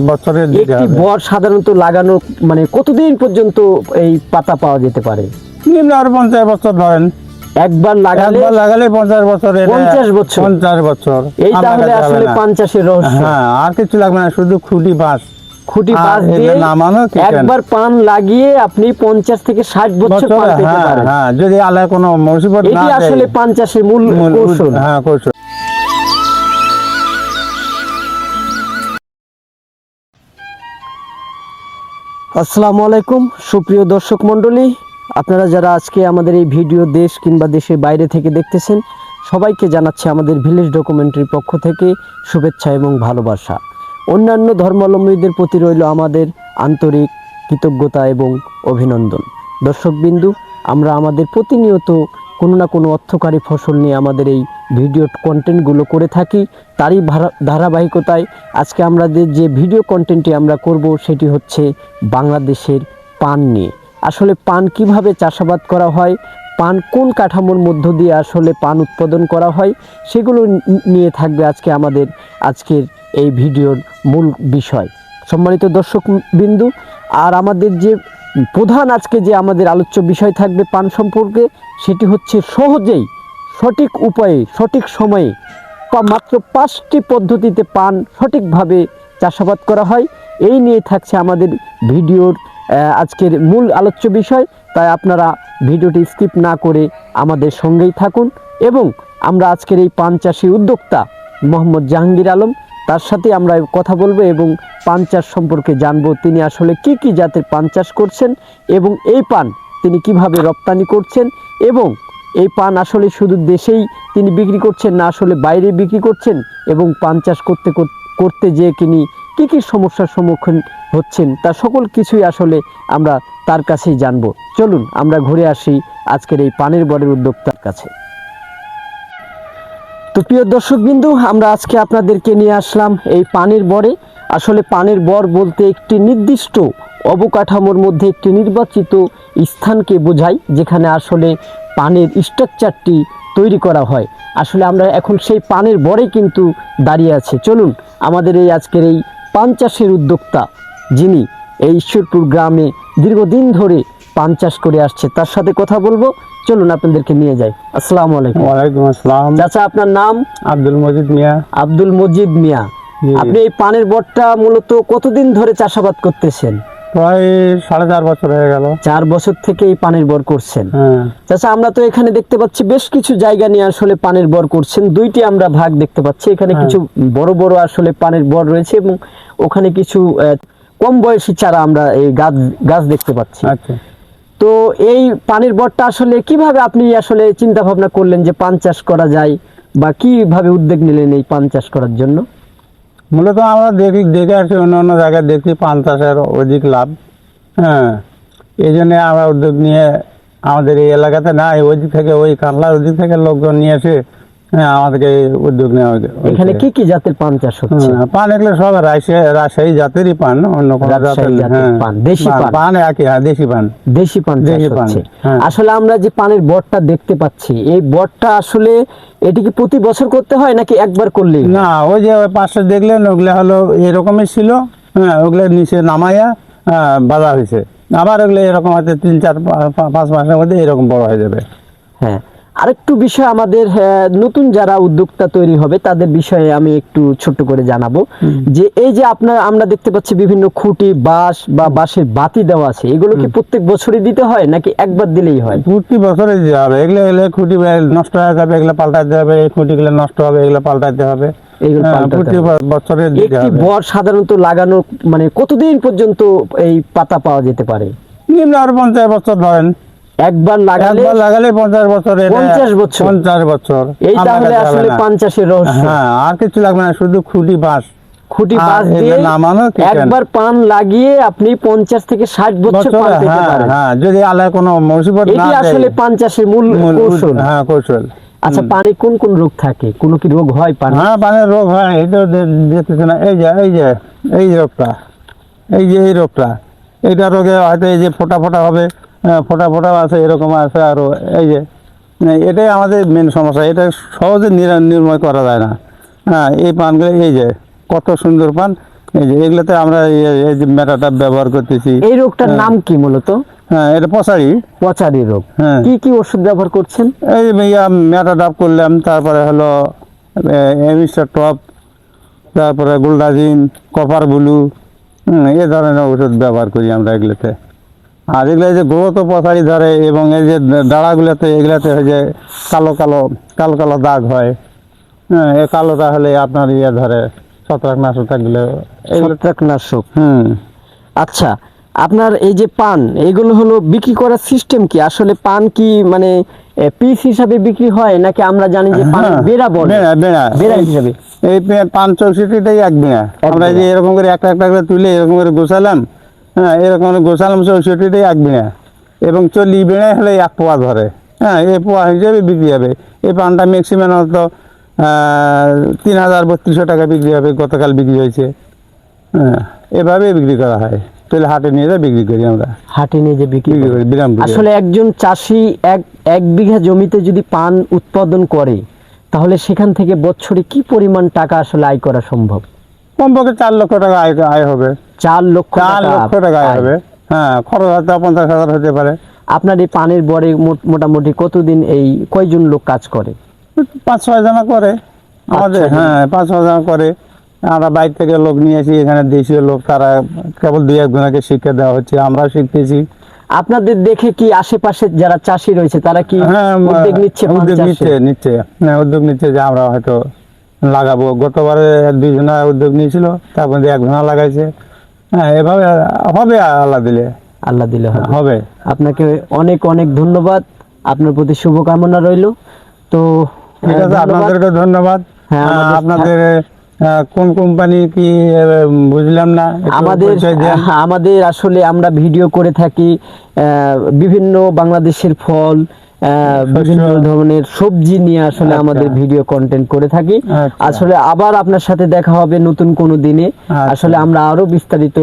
বছরের একটি বর সাধারণত লাগানো মানে কতদিন পর্যন্ত এই পাতা পাওয়া যেতে পারে? নিম্ন আর পঞ্চাশ বছর ধরেন। একবার লাগালে একবার লাগালে পঞ্চাশ বছর 50 বছর? পঞ্চাশ বছর। এই তাহলে আসলে। পাঞ্চাশের রহস্য। হ্যাঁ আর কিছু লাগবে না শুধু খুঁটি বাঁশ। খুঁটি বাঁশ দিয়ে নামানো একবার পান লাগিয়ে আপনি পঞ্চাশ থেকে ষাট বছর বছরে পান পেতে হ্যাঁ পারেন। হ্যাঁ যদি আল্লাহ কোনো মুসিবত না আসলে মূল মূল- কৌশল। হ্যাঁ কৌশল। আসসালামু আলাইকুম, সুপ্রিয় দর্শক মণ্ডলী। আপনারা যারা আজকে আমাদের এই ভিডিও দেশ কিংবা দেশের বাইরে থেকে দেখতেছেন, সবাইকে জানাচ্ছে আমাদের ভিলেজ ডকুমেন্টারির পক্ষ থেকে শুভেচ্ছা এবং ভালোবাসা। অন্যান্য ধর্মাবলম্বীদের প্রতি রইল আমাদের আন্তরিক কৃতজ্ঞতা এবং অভিনন্দন। দর্শকবিন্দু, আমরা আমাদের প্রতিনিয়ত কোনো না কোনো অর্থকারী ফসল নিয়ে আমাদের এই ভিডিও কন্টেন্টগুলো করে থাকি। তারই ধারাবাহিকতায় আজকে আমাদের যে ভিডিও কন্টেন্টটি আমরা করব সেটি হচ্ছে বাংলাদেশের পান নিয়ে। আসলে পান কীভাবে চাষাবাদ করা হয়, পান কোন কাঠামোর মধ্য দিয়ে আসলে পান উৎপাদন করা হয়, সেগুলো নিয়ে থাকবে আজকে আমাদের আজকের এই ভিডিওর মূল বিষয়। সম্মানিত দর্শক বিন্দু আর আমাদের যে প্রধান আজকে যে আমাদের আলোচ্য বিষয় থাকবে পান সম্পর্কে, সেটি হচ্ছে সহজেই, সঠিক উপায়ে, সঠিক সময়ে বা মাত্র পাঁচটি পদ্ধতিতে পান সঠিকভাবে চাষাবাদ করা হয়। এই নিয়ে থাকছে আমাদের ভিডিওর আজকের মূল আলোচ্য বিষয়। তাই আপনারা ভিডিওটি স্কিপ না করে আমাদের সঙ্গেই থাকুন এবং আমরা আজকের এই পান চাষি উদ্যোক্তা মোহাম্মদ জাহাঙ্গীর আলম তার সাথে আমরা কথা বলব এবং পান চাষ সম্পর্কে জানব তিনি আসলে কি কি জাতের পান চাষ করছেন এবং এই পান তিনি কীভাবে রপ্তানি করছেন এবং এই পান আসলে শুধু দেশেই তিনি বিক্রি করছেন না আসলে বাইরে বিক্রি করছেন এবং পান চাষ করতে করতে যেয়ে তিনি কি কি সমস্যার সম্মুখীন হচ্ছেন তা সকল কিছুই আসলে আমরা তার কাছেই জানব। চলুন আমরা ঘুরে আসি আজকের এই পানের বরের উদ্যোক্তার কাছে। তো প্রিয় দর্শকবিন্দু, আমরা আজকে আপনাদেরকে নিয়ে আসলাম এই পানির বরে। আসলে পানির বর বলতে একটি নির্দিষ্ট অবকাঠামোর মধ্যে একটি নির্বাচিত স্থানকে বোঝায়, যেখানে আসলে পানের স্ট্রাকচারটি তৈরি করা হয়। আসলে আমরা এখন সেই পানের বরে কিন্তু দাঁড়িয়ে আছে। চলুন, আমাদের এই আজকের এই পান চাষের উদ্যোক্তা যিনি এই ঈশ্বরপুর গ্রামে দীর্ঘদিন ধরে পান চাষ করে আসছে। তার সাথে কথা বলব। চলুন আপনাদেরকে নিয়ে যাই। আসসালামু আলাইকুম। ওয়ালাইকুম আসসালাম। চাচা আপনার নাম? আব্দুল মজিদ মিয়া। আব্দুল মজিদ মিয়া। আপনি এই পানের বটটা মূলত কতদিন ধরে চাষাবাদ করতেছেন? প্রায় সাড়ে চার বছর হয়ে গেল। চার বছর থেকে এই পানের বর করছেন। হ্যাঁ। চাচা আমরা তো এখানে দেখতে পাচ্ছি বেশ কিছু জায়গা নিয়ে আসলে পানের বর করছেন। দুইটি আমরা ভাগ দেখতে পাচ্ছি। এখানে হ্যাঁ। কিছু বড় বড় আসলে পানের বর রয়েছে এবং ওখানে কিছু কম বয়সী চারা আমরা এই গাছ গাছ দেখতে পাচ্ছি। আচ্ছা। তো এই পানির বটটা আসলে কীভাবে আপনি আসলে চিন্তা ভাবনা করলেন যে পান চাষ করা যায় বা কীভাবে উদ্যোগ নিলেন এই পান চাষ করার জন্য? মূলত আমরা দেখি, দেখে আসছি অন্য অন্য জায়গায় দেখছি পান চাষের অধিক লাভ। হ্যাঁ এই জন্যে আমরা উদ্যোগ নিয়ে আমাদের এই এলাকাতে না ওই দিক থেকে ওই কানলার ওই দিক থেকে লোকজন নিয়ে এসে হ্যাঁ আমাদেরকে উদ্যোগ নেওয়া। এখানে কি কি জাতের পান চাষ হচ্ছে হ্যাঁ, পান এগুলো সব রাজশাহী জাতেরই পান অন্য কোনো হ্যাঁ পান, দেশি পান। পান একই হ্যাঁ দেশি পান দেশি পান দেশি পান, হ্যাঁ। আসলে আমরা যে পানের বরটা দেখতে পাচ্ছি এই বরটা আসলে এটি কি প্রতি বছর করতে হয় নাকি একবার করলেই হয়? না ওই যে পাশে দেখলেন ওগুলো হলো এরকমই ছিল হ্যাঁ ওগুলো নিচে নামাইয়া বাঁধা হয়েছে আবার ওগুলো এরকম হয়তো তিন চার পাঁচ মাসের মধ্যে এরকম বড় হয়ে যাবে হ্যাঁ আরেকটু বিষয় আমাদের নতুন যারা উদ্যোক্তা তৈরি হবে তাদের বিষয়ে আমি একটু ছোট্ট করে জানাব। যে এই যে আপনার আমরা দেখতে পাচ্ছি বিভিন্ন খুঁটি বাঁশ বা বাঁশের বাতি দেওয়া আছে। এগুলো কি প্রত্যেক বছরই দিতে হয় নাকি একবার দিলেই হয়? প্রতি বছরে দিতে হবে। এগুলো এগুলো খুঁটি নষ্ট হয়ে যাবে এগুলো পাল্টাতে হবে। এই খুঁটিগুলো নষ্ট হবে এগুলো পাল্টাতে হবে। এগুলো হ্যাঁ, পাল্টাতে হবে। একটি বর সাধারণত লাগানো মানে কতদিন পর্যন্ত এই পাতা পাওয়া যেতে পারে? নিম্ন আর পঞ্চাশ বছর ধরেন। একবার লাগালে একবার লাগালে পঞ্চাশ বছর এটা- 50 বছর? পঞ্চাশ বছর। এই তাহলে আসলে না। পান চাষের রহস্য। হ্যাঁ আর কিছু লাগবে না শুধু খুঁটি বাঁশ। খুঁটি বাঁশ দিয়ে নামানো একবার পান লাগিয়ে আপনি পঞ্চাশ থেকে ষাট বছর পান পেতে হ্যাঁ পারেন। হ্যাঁ যদি আল্লাহ কোনো মুসিবত না এটি আসলে পান চাষের মূল কৌশল। হ্যাঁ কৌশল। আচ্ছা পানি কোন কোন রোগ থাকে? কোন কি রোগ হয় পানি? হ্যাঁ পানের রোগ হয় তো না। এই যে এই যে এই রোগটা এই যে এই রোগটা। এইটা রোগে হয়তো এই যে ফোটা ফোটা হবে। ফোটা ফোটা আছে এরকম আছে আরও। এই যে এটাই আমাদের মেন সমস্যা। এটা সহজে নিরা- নির্মূল করা যায় না। হ্যাঁ এই পানগুলো এই যে কত সুন্দর পান। এই যে এগুলোতে আমরা এই- যে মেটাটা ব্যবহার করতেছি। এই রোগটার নাম কি মূলত? হ্যাঁ এটা পশারি পচারি রোগ। হ্যাঁ। কি কি ওষুধ ব্যবহার করছেন? এই মেটা ডাব করলাম তারপরে হলো এমিস্টার টপ তারপরে গোল্ডাজিন কপার ব্লু হুম, এ ধরনের ওষুধ ব্যবহার করি আমরা এগুলোতে। আর এগুলো যে গ্রোথ পশারি ধরে এবং এই যে ডাড়াগুলোতে এগুলোতে হয় যে কালো কালো কালো কালো দাগ হয়। হ্যাঁ এই কালোটা হলে আপনার ইয়ে ধরে ছত্রাকনাশকগুলো এগুলো ছত্রাকনাশক। হুম। আচ্ছা আপনার এই যে পান এগুলো হলো বিক্রি করার সিস্টেম কি? আসলে পান কি মানে পিস হিসাবে বিক্রি হয় নাকি আমরা জানি যে পান হ্যাঁ, বেড়া বলে? বেড়া বেড়া। বেড়া হিসাবে। এই পে- পাঁচ চৌষট্টিটাই এক বিনা আমরা যে এরকম করে একটা একটা করে তুলে এরকম করে গোছালাম হ্যাঁ এরকম গোছালাম চৌষট্টিটাই এক বিনা এবং চল্লিশ বিনায় হলে এক পোয়া ধরে। হ্যাঁ এ পোয়া হিসেবে বিক্রি হবে। এই পানটা ম্যাক্সিমাম হয়তো তিন হাজার বত্রিশশো টাকা বিক্রি হবে গতকাল বিক্রি হয়েছে। হ্যাঁ এভাবেই বিক্রি করা হয়। তাহলে হাটে নিয়ে যা বিক্রি করি আমরা। হাটে নিয়ে যে বিক্রি করে। বিরামপুরে আসলে একজন চাষি এক এক বিঘা জমিতে যদি পান উৎপাদন করে তাহলে সেখান থেকে বছরে কি পরিমাণ টাকা আসলে আয় করা সম্ভব? কমপক্ষে চার লক্ষ টাকা আয় আয় হবে। চার লক্ষ চার টাকা লক্ষ। হবে। হ্যাঁ খরচ হয়তো পঞ্চাশ হাজার হতে পারে। আপনার এই পানের বরে মোটামুটি কতদিন এই কয়জন লোক কাজ করে? পাঁচ ছয় জনা করে। আমাদের হ্যাঁ পাঁচ ছয় জনা করে। আমরা বাইরে থেকে লোক নিয়ে আসি এখানে দেশীয় লোক তারা কেবল দুই একজনকে শিক্ষা দেওয়া হচ্ছে আমরাও শিখতেছি। আপনাদের দেখে কি আশেপাশে যারা চাষি রয়েছে তারা কি হ্যাঁ উদ্যোগ নিচ্ছে উদ্যোগ নিচ্ছে নিচ্ছে। হ্যাঁ উদ্যোগ নিচ্ছে যে আমরা হয়তো লাগাবো। গতবারে দুইজনা উদ্যোগ নিয়েছিল তার মধ্যে একজনা লাগাইছে। হ্যাঁ এভাবে হবে আল্লাহ দিলে। আল্লাহ দিলে হবে। আপনাকে অনেক অনেক ধন্যবাদ। আপনার প্রতি শুভকামনা রইল। তো ঠিক আছে ধন্যবাদ। আপনাদেরকে ধন্যবাদ। হ্যাঁ, আপনাদের কোন কোম্পানি কি বুঝলাম না আমাদের। হ্যাঁ, আমাদের আসলে আমরা ভিডিও করে থাকি বিভিন্ন বাংলাদেশের ফল বিভিন্ন ধরনের সবজি নিয়ে আসলে আচ্ছা। আমাদের ভিডিও কন্টেন্ট করে থাকি। আচ্ছা। আসলে আবার আপনার সাথে দেখা হবে নতুন কোনো দিনে। আচ্ছা। আসলে আমরা আরও বিস্তারিত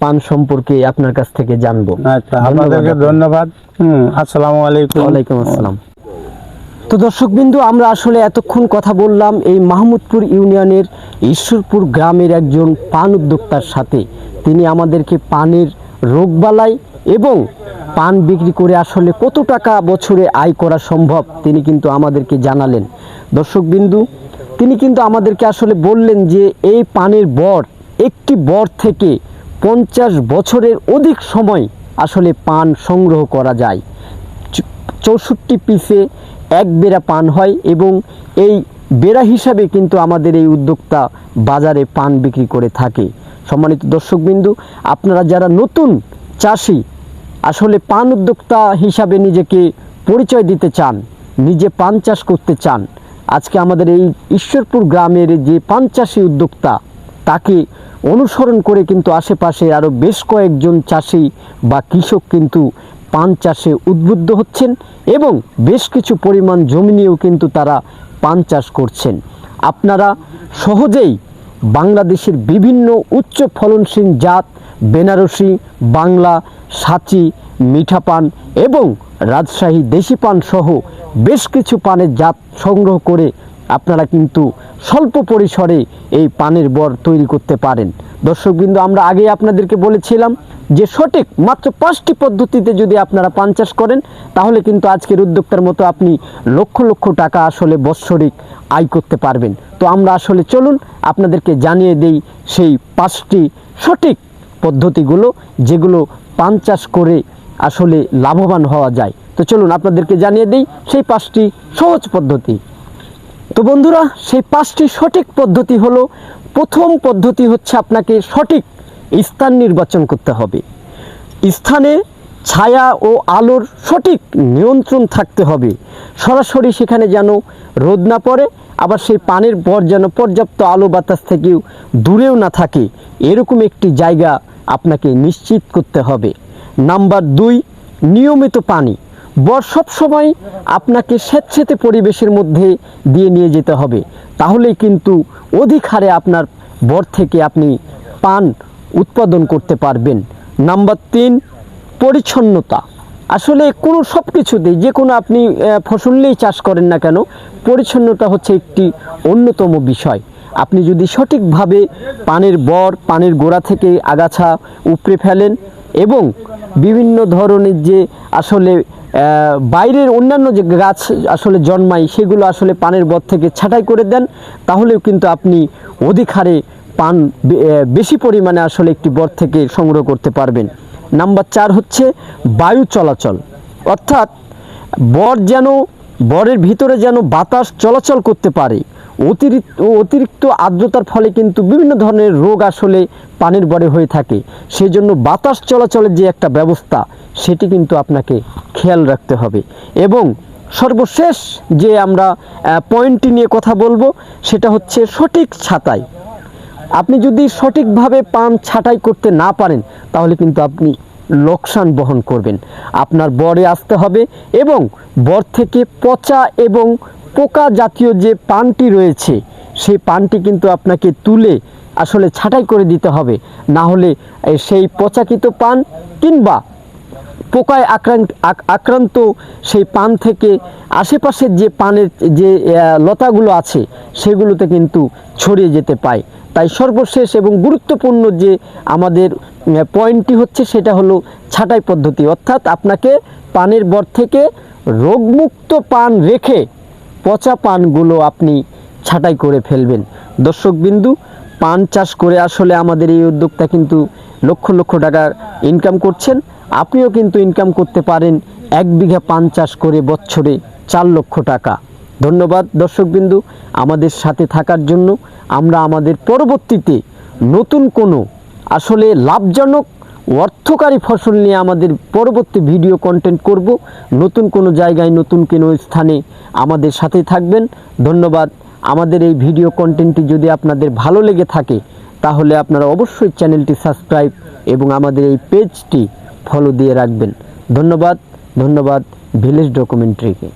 পান সম্পর্কে আপনার কাছ থেকে জানব। আচ্ছা আপনাদেরকে ধন্যবাদ। আসসালামু আলাইকুম। ওয়ালাইকুম আসসালাম। তো দর্শকবিন্দু আমরা আসলে এতক্ষণ কথা বললাম এই মাহমুদপুর ইউনিয়নের ঈশ্বরপুর গ্রামের একজন পান উদ্যোক্তার সাথে। তিনি আমাদেরকে পানের রোগবালাই এবং পান বিক্রি করে আসলে কত টাকা বছরে আয় করা সম্ভব, তিনি কিন্তু আমাদেরকে জানালেন। দর্শকবিন্দু, তিনি কিন্তু আমাদেরকে আসলে বললেন যে এই পানের বর, একটি বর থেকে পঞ্চাশ বছরের অধিক সময় আসলে পান সংগ্রহ করা যায়। চৌষট্টি পিসে এক বেড়া পান হয় এবং এই বেড়া হিসাবে কিন্তু আমাদের এই উদ্যোক্তা বাজারে পান বিক্রি করে থাকে। সম্মানিত দর্শকবিন্দু, আপনারা যারা নতুন চাষি আসলে পান উদ্যোক্তা হিসাবে নিজেকে পরিচয় দিতে চান, নিজে পান চাষ করতে চান। আজকে আমাদের এই ঈশ্বরপুর গ্রামের যে পান চাষি উদ্যোক্তা, তাকে অনুসরণ করে কিন্তু আশেপাশে আরও বেশ কয়েকজন চাষি বা কৃষক কিন্তু পান চাষে উদ্বুদ্ধ হচ্ছেন এবং বেশ কিছু পরিমাণ জমি নিয়েও কিন্তু তারা পান চাষ করছেন। আপনারা সহজেই বাংলাদেশের বিভিন্ন উচ্চ ফলনশীল জাত বেনারসি, বাংলা, সাচি মিঠা পান এবং রাজশাহী দেশি পান সহ বেশ কিছু পানের জাত সংগ্রহ করে আপনারা কিন্তু স্বল্প পরিসরে এই পানের বর তৈরি করতে পারেন। দর্শকবৃন্দ, আমরা আগে আপনাদেরকে বলেছিলাম যে সঠিক মাত্র পাঁচটি পদ্ধতিতে যদি আপনারা পান চাষ করেন, তাহলে কিন্তু আজকের উদ্যোক্তার মতো আপনি লক্ষ লক্ষ টাকা আসলে বৎসরিক আয় করতে পারবেন। তো আমরা আসলে চলুন আপনাদেরকে জানিয়ে দেই সেই পাঁচটি সঠিক পদ্ধতিগুলো, যেগুলো পান চাষ করে আসলে লাভবান হওয়া যায়। তো চলুন আপনাদেরকে জানিয়ে দিই সেই পাঁচটি সহজ পদ্ধতি। তো বন্ধুরা, সেই পাঁচটি সঠিক পদ্ধতি হলো, প্রথম পদ্ধতি হচ্ছে আপনাকে সঠিক স্থান নির্বাচন করতে হবে। স্থানে ছায়া ও আলোর সঠিক নিয়ন্ত্রণ থাকতে হবে। সরাসরি সেখানে যেন রোদ না পড়ে, আবার সেই পানির পর যেন পর্যাপ্ত আলো বাতাস থেকেও দূরেও না থাকে। এরকম একটি জায়গা আপনাকে নিশ্চিত করতে হবে। নাম্বার দুই, নিয়মিত পানি। বর সবসময় আপনাকে স্বেচ্ছেতে পরিবেশের মধ্যে দিয়ে নিয়ে যেতে হবে। তাহলেই কিন্তু অধিক হারে আপনার বর থেকে আপনি পান উৎপাদন করতে পারবেন। নাম্বার তিন, পরিচ্ছন্নতা। আসলে কোনো সব কিছুতেই, যে কোনো আপনি ফসল নিয়েই চাষ করেন না কেন, পরিচ্ছন্নতা হচ্ছে একটি অন্যতম বিষয়। আপনি যদি সঠিকভাবে পানের বর, পানের গোড়া থেকে আগাছা উপড়ে ফেলেন এবং বিভিন্ন ধরনের যে আসলে বাইরের অন্যান্য যে গাছ আসলে জন্মায়, সেগুলো আসলে পানের বর থেকে ছাঁটাই করে দেন, তাহলেও কিন্তু আপনি অধিক হারে পান বেশি পরিমাণে আসলে একটি বর থেকে সংগ্রহ করতে পারবেন। নাম্বার চার হচ্ছে বায়ু চলাচল। অর্থাৎ বর যেন, বরের ভিতরে যেন বাতাস চলাচল করতে পারে অতিরিক্ত অতিরিক্ত আর্দ্রতার ফলে কিন্তু বিভিন্ন ধরনের রোগ আসলে পানির বরে হয়ে থাকে। সেই জন্য বাতাস চলাচলের যে একটা ব্যবস্থা, সেটি কিন্তু আপনাকে খেয়াল রাখতে হবে। এবং সর্বশেষ যে আমরা পয়েন্টটি নিয়ে কথা বলব, সেটা হচ্ছে সঠিক ছাতাই আপনি যদি সঠিকভাবে পান ছাঁটাই করতে না পারেন, তাহলে কিন্তু আপনি লোকসান বহন করবেন। আপনার বরে আসতে হবে এবং বর থেকে পচা এবং পোকা জাতীয় যে পানটি রয়েছে সেই পানটি কিন্তু আপনাকে তুলে আসলে ছাঁটাই করে দিতে হবে। না হলে সেই পচাকিত পান কিংবা পোকায় আক্রান্ত আক্রান্ত সেই পান থেকে আশেপাশের যে পানের যে লতাগুলো আছে, সেগুলোতে কিন্তু ছড়িয়ে যেতে পায়। তাই সর্বশেষ এবং গুরুত্বপূর্ণ যে আমাদের পয়েন্টটি হচ্ছে সেটা হলো ছাঁটাই পদ্ধতি। অর্থাৎ আপনাকে পানের বর থেকে রোগমুক্ত পান রেখে পচা পানগুলো আপনি ছাঁটাই করে ফেলবেন। দর্শকবিন্দু পান চাষ করে আসলে আমাদের এই উদ্যোক্তা কিন্তু লক্ষ লক্ষ টাকার ইনকাম করছেন। আপনিও কিন্তু ইনকাম করতে পারেন এক বিঘা পান চাষ করে বছরে চার লক্ষ টাকা। ধন্যবাদ দর্শকবিন্দু আমাদের সাথে থাকার জন্য। আমরা আমাদের পরবর্তীতে নতুন কোনো আসলে লাভজনক অর্থকারী ফসল নিয়ে আমাদের পরবর্তী ভিডিও কন্টেন্ট করব। নতুন কোনো জায়গায় নতুন কোনো স্থানে আমাদের সাথে থাকবেন। ধন্যবাদ। আমাদের এই ভিডিও কন্টেন্টটি যদি আপনাদের ভালো লেগে থাকে, তাহলে আপনারা অবশ্যই চ্যানেলটি সাবস্ক্রাইব এবং আমাদের এই পেজটি ফলো দিয়ে রাখবেন। ধন্যবাদ। ধন্যবাদ। ভিলেজ ডকুমেন্টারিকে